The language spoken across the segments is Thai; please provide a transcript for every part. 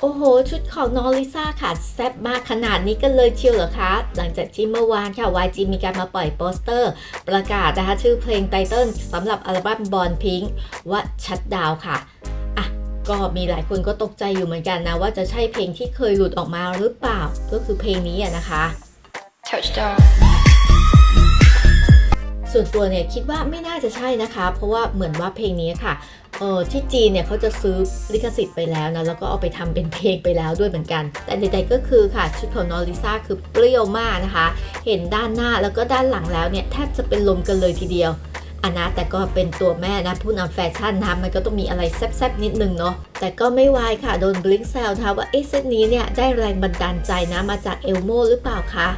โอ้โห ชุดของน้องลิซ่าค่ะ แซ่บมากขนาดนี้กันเลยเชียวเหรอคะ หลังจากที่เมื่อวานค่ะ YG มีการมาปล่อยโปสเตอร์ ประกาศนะคะชื่อเพลงไตเติ้ลสำหรับอัลบั้มบอลพิงว่าชัดดาวค่ะอะก็มีหลายคนก็ตกใจอยู่เหมือนกันนะว่าจะใช่เพลงที่เคยหลุดออกมาหรือเปล่า ก็คือเพลงนี้อะนะคะ Touchdown. ส่วนตัวเนี่ยคิดว่าไม่น่าจะใช่นะคะ เพราะว่าเหมือนว่าเพลงนี้ค่ะ เออที่จีนเนี่ยเขาจะซื้อลิขสิทธิ์ไปแล้วนะแล้วก็เอาไปทำเป็นเพลงไปแล้วด้วยเหมือนกัน แต่ใดๆก็คือค่ะชุดของนอริซ่าคือเปรี้ยวมากนะคะ เห็นด้านหน้าแล้วก็ด้านหลังแล้วเนี่ยแทบจะเป็นลมกันเลยทีเดียวอันนะแต่ก็เป็นตัวแม่นะผู้นำแฟชั่นนะมันก็ต้องมีอะไรแซ่บๆนิดนึงเนาะแต่ก็ไม่วายค่ะโดนบลิงแซวนะคะว่าเอ๊ะเซตนี้เนี่ยได้แรงบันดาลใจนะมาจากเอลโมหรือเปล่าคะ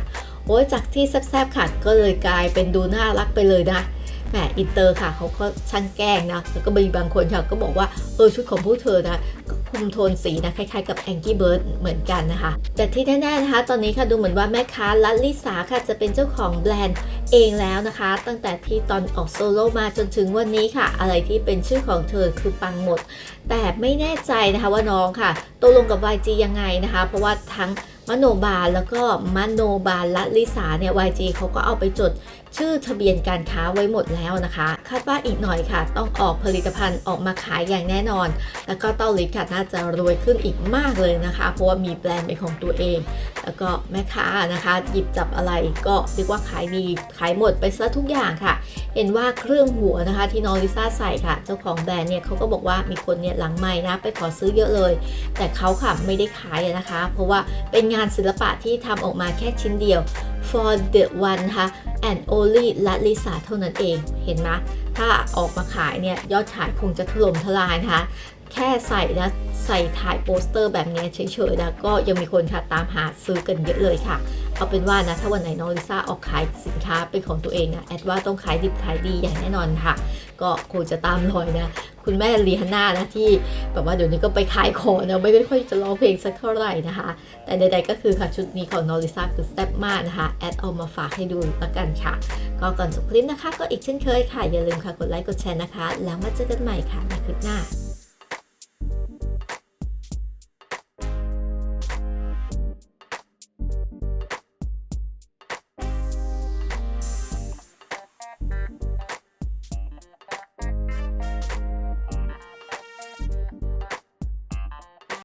โอ้ยจากที่แซ่บๆค่ะก็เลยกลายเป็นดูน่ารักไปเลยนะ แหมอินเตอร์ค่ะเขาก็ช่างแกล้งนะแล้วก็มีบางคนค่ะก็บอกว่าเออชุดของพวกเธอนะก็คุมโทนสีนะคล้ายๆกับ Angry Bird เหมือนกันนะคะ แต่ที่แน่ๆนะคะ ตอนนี้ค่ะดูเหมือนว่าแม่ค้าลัลลิสาค่ะจะเป็นเจ้าของแบรนด์เองแล้วนะคะ ตั้งแต่ที่ตอนออกโซโล่มาจนถึงวันนี้ค่ะ อะไรที่เป็นชื่อของเธอคือปังหมด แต่ไม่แน่ใจนะคะว่าน้องค่ะตกลงกับ YG ยังไงนะคะ เพราะว่าทั้งมโนบาลแล้วก็มโนบาลละลิสาเนี่ย YG เขาก็เอาไปจดชื่อทะเบียนการค้าไว้หมดแล้วนะคะ คาดว่าอีกหน่อยค่ะ ต้องออกผลิตภัณฑ์ออกมาขายอย่างแน่นอน แล้วก็เต้าลิฟค่ะน่าจะรวยขึ้นอีกมากเลยนะคะ เพราะว่ามีแบรนด์เป็นของตัวเอง แล้วก็แม่ค้านะคะ หยิบจับอะไรก็เรียกว่าขายดีขายหมดไปซะทุกอย่างค่ะ เห็นว่าเครื่องหัวนะคะที่น้องลิซ่าใส่ค่ะ เจ้าของแบรนด์เนี่ยเขาก็บอกว่ามีคนเนี่ยหลังไม้นะไปขอซื้อเยอะเลย แต่เขาค่ะไม่ได้ขายนะคะ เพราะว่าเป็นงานศิลปะที่ทำออกมาแค่ชิ้นเดียว for the one นะคะ and only ละลิสาเท่านั้นเอง เห็นไหมถ้าออกมาขายเนี่ย ยอดขายคงจะถล่มทลายนะคะ แค่ใส่นะใส่ถ่ายโปสเตอร์แบบนี้เฉยๆนะก็ยังมีคนค่ะตามหาซื้อกันเยอะเลยค่ะ เอาเป็นว่านะถ้าวันไหนน้องลิซ่าออกขายสินค้าเป็นของตัวเองนะแอดว่าต้องขายดิบขายดีอย่างแน่นอนค่ะ ก็คงจะตามรอยนะ คุณแม่ลีฮาน่านะที่แบบว่าเดี๋ยวนี้ก็ไปขายของนะไม่ค่อยจะร้องเพลงสักเท่าไหร่นะคะ แต่ใดๆก็คือค่ะชุดนี้ของนอริซ่าคือแซ่บมากนะคะแอดเอามาฝากให้ดูละกันค่ะ ก็ก่อนจบคลิปนะคะ ก็อีกเช่นเคยค่ะอย่าลืมค่ะกดไลค์กดแชร์นะคะ แล้วมาเจอกันใหม่ค่ะในคลิปหน้า